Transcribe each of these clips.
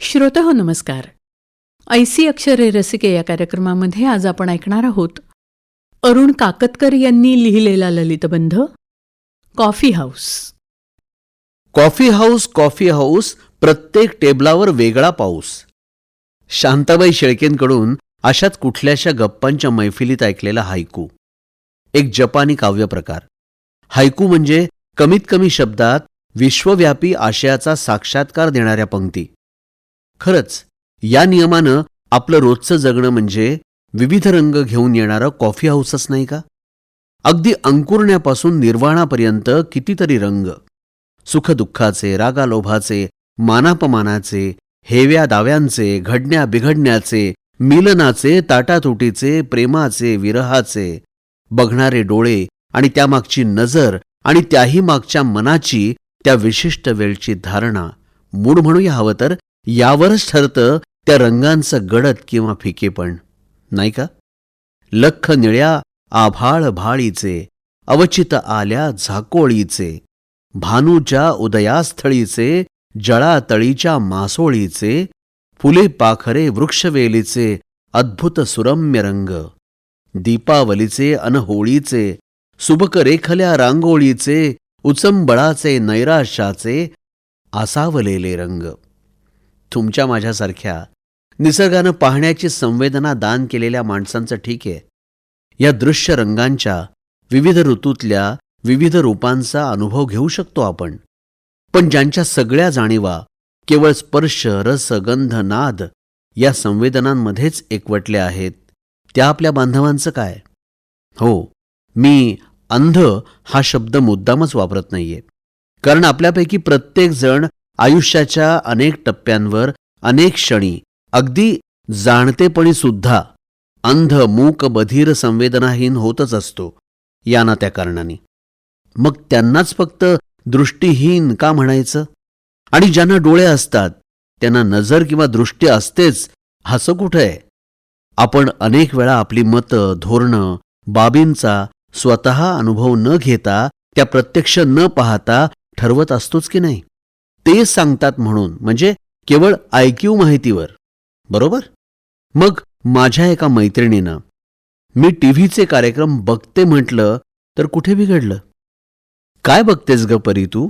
श्रोत हो नमस्कार. ऐसी अक्षरे रसिके या कार्यक्रमामध्ये आज आपण ऐकणार आहोत. अरुण काकतकर यांनी लिहिलेला ललितबंध coffee house. Coffee house coffee house प्रत्येक टेबलावर वेगळा पाऊस. शांताबाई शेळकेंकडून अशाच कुठल्याशा गप्पांच्या मैफिलीत ऐकलेला हायकू. एक जपानी काव्यप्रकार. हायकू म्हणजे कमीत कमी शब्दात विश्वव्यापी आशयाचा साक्षात्कार देणाऱ्या पंक्ती. खरंच या नियमानं आपलं रोजचं जगणं म्हणजे विविध रंग घेऊन येणारं कॉफी हाऊसच नाही का? अगदी अंकुरण्यापासून निर्वाणापर्यंत कितीतरी रंग. सुखदुःखाचे रागालोभाचे मानापमानाचे हेव्या दाव्यांचे घडण्या बिघडण्याचे मिलनाचे ताटातुटीचे प्रेमाचे विरहाचे. बघणारे डोळे आणि त्यामागची नजर आणि त्याही मागच्या मनाची त्या विशिष्ट वेळची धारणा. मूड म्हणूया हवं तर यावरच ठरतं त्या रंगांचं गडद किंवा फिकेपण नाही का? लख निळ्या आभाळ भाळीचे अवचित आल्या झाकोळीचे भानूच्या उदयास्थळीचे जळातळीच्या मासोळीचे फुले पाखरे वृक्षवेलीचे अद्भुत सुरम्य रंग दीपावलीचे अनहोळीचे सुबक रेखल्या रांगोळीचे उचंबळाचे नैराश्याचे आसावलेले रंग. तुमच्या माझ्यासारख्या निसर्गानं पाहण्याची संवेदना दान केलेल्या माणसांचं ठीक आहे. या दृश्य रंगांच्या विविध ऋतूतल्या विविध रूपांचा अनुभव घेऊ शकतो आपण. पण ज्यांच्या सगळ्या जाणीवा केवळ स्पर्श रस गंध नाद या संवेदनांमध्येच एकवटल्या आहेत त्या आपल्या बांधवांचं काय? हो मी अंध हा शब्द मुद्दामच वापरत नाहीये. कारण आपल्यापैकी प्रत्येकजण आयुष्याच्या अनेक टप्प्यांवर अनेक क्षणी अगदी जाणतेपणी सुद्धा अंध मूक बधीर संवेदनाहीन होतच असतो या ना त्या कारणाने. मग त्यांनाच फक्त दृष्टीहीन का म्हणायचं? आणि ज्यांना डोळे असतात त्यांना नजर किंवा दृष्टी असतेच असं कुठं आहे? आपण अनेक वेळा आपली मतं धोरणं बाबींचा स्वतः अनुभव न घेता त्या प्रत्यक्ष न पाहता ठरवत असतोच की नाही? ते सांगतात म्हणून म्हणजे केवळ आयक्यू माहितीवर. बरोबर? मग माझ्या एका मैत्रिणीनं मी टीव्हीचे कार्यक्रम बघते म्हटलं तर कुठे बिघडलं? काय बघतेस ग परी तू?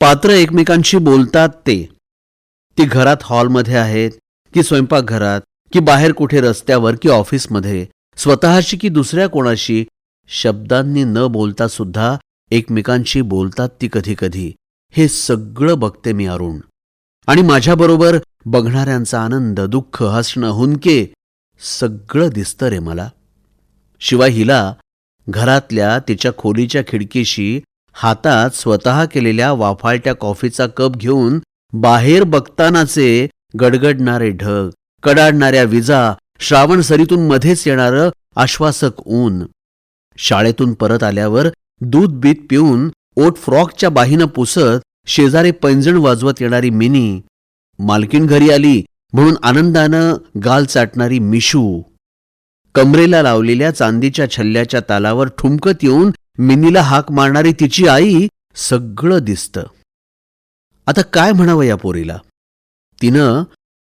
पात्र एकमेकांशी बोलतात ते. ती घरात हॉलमध्ये आहेत की स्वयंपाकघरात की बाहेर कुठे रस्त्यावर की ऑफिसमध्ये स्वतःशी की दुसऱ्या कोणाशी शब्दांनी न बोलता सुद्धा एकमेकांशी बोलतात ती कधी कधी. हे सगळं बघते मी अरुण. आणि माझ्याबरोबर बघणाऱ्यांचा आनंद दुःख हसणं हुंके सगळं दिसतं रे मला. शिवाय हिला घरातल्या तिच्या खोलीच्या खिडकीशी हातात स्वतः केलेल्या वाफाळत्या कॉफीचा कप घेऊन बाहेर बघतानाचे गडगडणारे ढग कडाडणाऱ्या विजा श्रावण सरीतून मध्येच येणारं आश्वासक ऊन. शाळेतून परत आल्यावर दूध बीत पिऊन ओट फ्रॉकच्या बाहीनं पुसत शेजारे पैंजण वाजवत येणारी मिनी मालकीण घरी आली म्हणून आनंदानं गाल चाटणारी मिशू. कमरेला लावलेल्या चांदीच्या छल्ल्याच्या तालावर ठुमकत येऊन मिनीला हाक मारणारी तिची आई सगळं दिसतं. आता काय म्हणावं या पोरीला? तिनं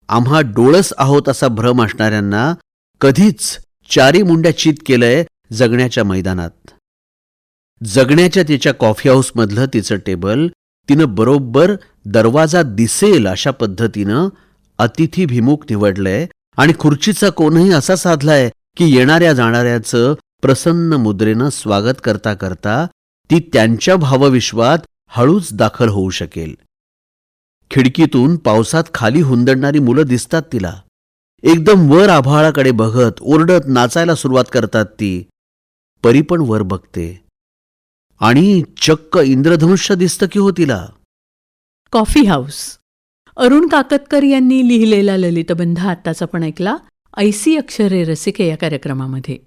आम्हा डोळस आहोत असा भ्रम असणाऱ्यांना कधीच चारी मुंड्या चित केलंय जगण्याच्या मैदानात. जगण्याच्या तिच्या कॉफी हाऊसमधलं तिचं टेबल तिनं बरोबर दरवाजा दिसेल अशा पद्धतीनं अतिथीभिमुख निवडलंय आणि खुर्चीचा कोणही असा साधलाय की येणाऱ्या जाणाऱ्याचं प्रसन्न मुद्रेनं स्वागत करता करता ती त्यांच्या भावविश्वात हळूच दाखल होऊ शकेल. खिडकीतून पावसात खाली हुंदडणारी मुलं दिसतात तिला. एकदम वर आभाळाकडे बघत ओरडत नाचायला सुरुवात करतात ती. परी पण वर बघते. आणि चक्क इंद्रधनुष्य दिसतं की हो तिला? Coffee house. अरुण काकतकर यांनी लिहिलेला ललितबंध आत्ताच आपण ऐकला ऐसी अक्षरे रसिके या कार्यक्रमामध्ये.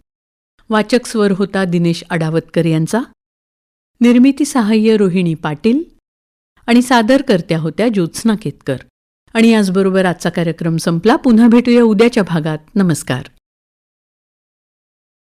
वाचक स्वर होता दिनेश अडावतकर यांचा. निर्मिती सहाय्य रोहिणी पाटील आणि सादरकर्त्या होत्या ज्योत्स्ना केतकर. आणि याचबरोबर आजचा कार्यक्रम संपला. पुन्हा भेटूया उद्याच्या भागात. नमस्कार.